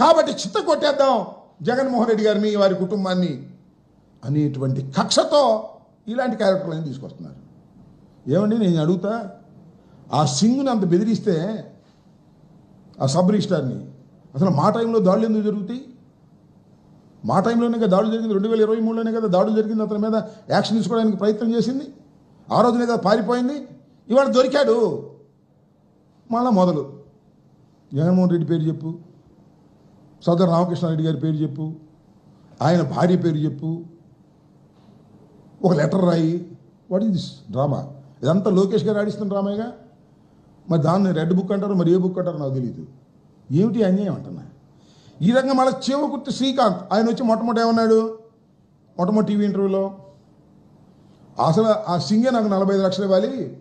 కాబట్టి చిత్త కొట్టేద్దాం జగన్మోహన్ రెడ్డి గారిని వారి కుటుంబాన్ని అనేటువంటి కక్షతో ఇలాంటి క్యారెక్టర్లను తీసుకొస్తున్నారు. ఏమండి నేను అడుగుతా? ఆ సింగ్ని అంత బెదిరిస్తే ఆ సబ్ రిజిస్టార్ని అసలు మా టైంలో దాడులు ఎందుకు జరుగుతాయి? మా టైంలోనే కదా దాడులు జరిగింది. రెండు వేల ఇరవై మూడులోనే కదా దాడులు జరిగింది. అతని మీద యాక్షన్ తీసుకోవడానికి ప్రయత్నం చేసింది. ఆ రోజునే కదా పారిపోయింది. ఇవాళ దొరికాడు. మళ్ళా మొదలు. జగన్మోహన్ రెడ్డి పేరు చెప్పు. సోదరు రామకృష్ణారెడ్డి గారి పేరు చెప్పు. ఆయన భార్య పేరు చెప్పు. ఒక లెటర్ రాయి. వాట్ ఈస్ దిస్ డ్రామా ఇదంతా లోకేష్ గారు ఆడిస్తున్న డ్రామాగా మరి దాన్ని రెడ్ బుక్ అంటారు మరి ఏ బుక్ అంటారు నాకు తెలియదు ఏమిటి అన్యాయం అంటున్నా? ఈ రకంగా మళ్ళీ చేవకుర్తి శ్రీకాంత్. ఆయన వచ్చి మొట్టమొదటి ఏమన్నాడు? మొట్టమొదటి టీవీ ఇంటర్వ్యూలో. అసలు ఆ సింగే నాకు నలభై ఐదు లక్షలు ఇవ్వాలి.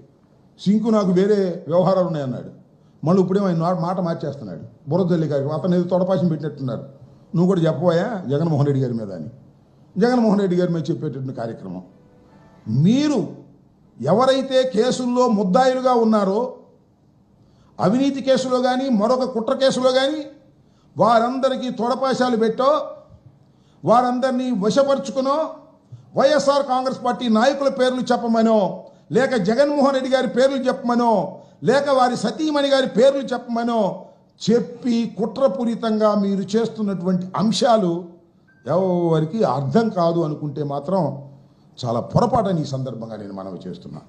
సింకు నాకు వేరే వ్యవహారాలు ఉన్నాయన్నాడు. మళ్ళీ ఇప్పుడేమో ఆయన నా- మాట మార్చేస్తున్నాడు. బురదల్లి గారికి అతను ఏదో తొడపాసం పెట్టినట్టున్నారు. నువ్వు కూడా చెప్పబోయా? జగన్మోహన్ రెడ్డి గారి మీద అని. జగన్మోహన్ రెడ్డి గారి మీద చెప్పేటటువంటి కార్యక్రమం. మీరు ఎవరైతే కేసుల్లో ముద్దాయిలుగా ఉన్నారో అవినీతి కేసులో కానీ మరొక కుట్ర కేసులో కానీ వారందరికీ తొడపాశాలు పెట్టో వారందరినీ వశపరుచుకునో వైఎస్ఆర్ కాంగ్రెస్ పార్టీ నాయకుల పేర్లు చెప్పమనో లేక జగన్మోహన్ రెడ్డి గారి పేర్లు చెప్పమనో లేక వారి సతీమణి గారి పేర్లు చెప్పమనో చెప్పి కుట్రపూరితంగా మీరు చేస్తున్నటువంటి అంశాలు ఎవరికి అర్థం కాదు అనుకుంటే మాత్రం చాలా పొరపాటని ఈ సందర్భంగా నేను మనవి చేస్తున్నా.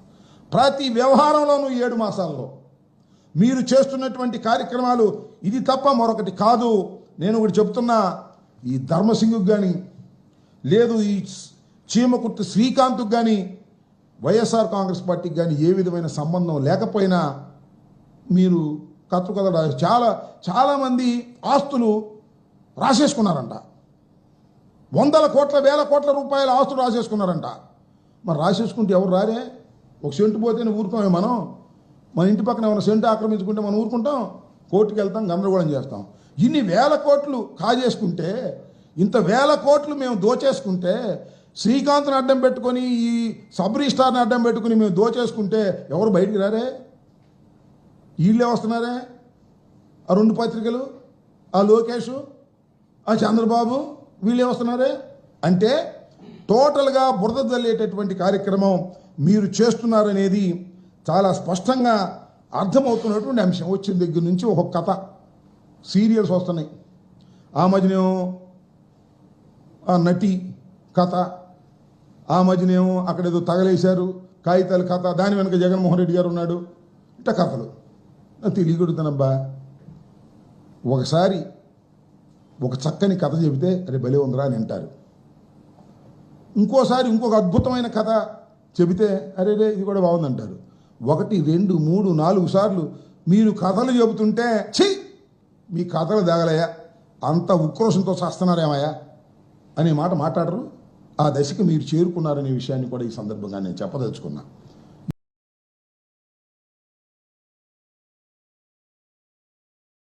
ప్రతి వ్యవహారంలోనూ ఏడు మాసాల్లో మీరు చేస్తున్నటువంటి కార్యక్రమాలు ఇది తప్ప మరొకటి కాదు. నేను ఒకటి చెప్తున్నా ఈ ధర్మసింగుకు కానీ లేదు ఈ చీమకుర్తి శ్రీకాంత్కు కానీ వైఎస్ఆర్ కాంగ్రెస్ పార్టీకి కానీ ఏ విధమైన సంబంధం లేకపోయినా మీరు కత్తు కథ చాలా చాలామంది ఆస్తులు రాసేసుకున్నారంట. వందల కోట్ల వేల కోట్ల రూపాయల ఆస్తులు రాసేసుకున్నారంట. మరి రాసేసుకుంటే ఎవరు రారే? ఒక సెంటు పోతేనే ఊరుకోమే మనం. మన ఇంటి పక్కన ఏమైనా సెంటు ఆక్రమించుకుంటే మనం ఊరుకుంటాం. కోర్టుకి వెళ్తాం గందరగోళం చేస్తాం. ఇన్ని వేల కోట్లు కాజేసుకుంటే ఇంత వేల కోట్లు మేము దోచేసుకుంటే శ్రీకాంత్ని అడ్డం పెట్టుకొని ఈ సబ్ రిజిస్టార్ని అడ్డం పెట్టుకుని మేము దోచేసుకుంటే ఎవరు బయటికి రారే? వీళ్ళే వస్తున్నారే? ఆ రెండు పత్రికలు? ఆ లోకేష్? ఆ చంద్రబాబు? వీళ్ళే వస్తున్నారే? అంటే టోటల్గా బురద జల్లేటటువంటి కార్యక్రమం మీరు చేస్తున్నారనేది చాలా స్పష్టంగా అర్థమవుతున్నటువంటి అంశం. వచ్చిన దగ్గర నుంచి ఒక కథ. సీరియల్స్ వస్తున్నాయి. ఆ మధ్యనేమో ఆ నటి కథ. ఆ మధ్యనేమో అక్కడ ఏదో తగలేశారు. కాగితాల కథ. దాని వెనక జగన్మోహన్ రెడ్డి గారు ఉన్నాడు. ఇట్ట కథలు. నాకు తెలియకూడదనబ్బా ఒకసారి ఒక చక్కని కథ చెబితే అరే భలే ఉందిరా అని అంటారు ఇంకోసారి ఇంకొక అద్భుతమైన కథ చెబితే అరే రే ఇది కూడా బాగుందంటారు. ఒకటి రెండు మూడు నాలుగు సార్లు మీరు కథలు చెబుతుంటే ఛీ మీ కథలు దాగలయ్యా. అంత ఉక్రోషంతో చేస్తున్నారేమయ్యా అనే మాట మాట్లాడరు. ఆ దశకు మీరు చేరుకున్నారనే విషయాన్ని కూడా ఈ సందర్భంగా నేను చెప్పదలుచుకున్నా.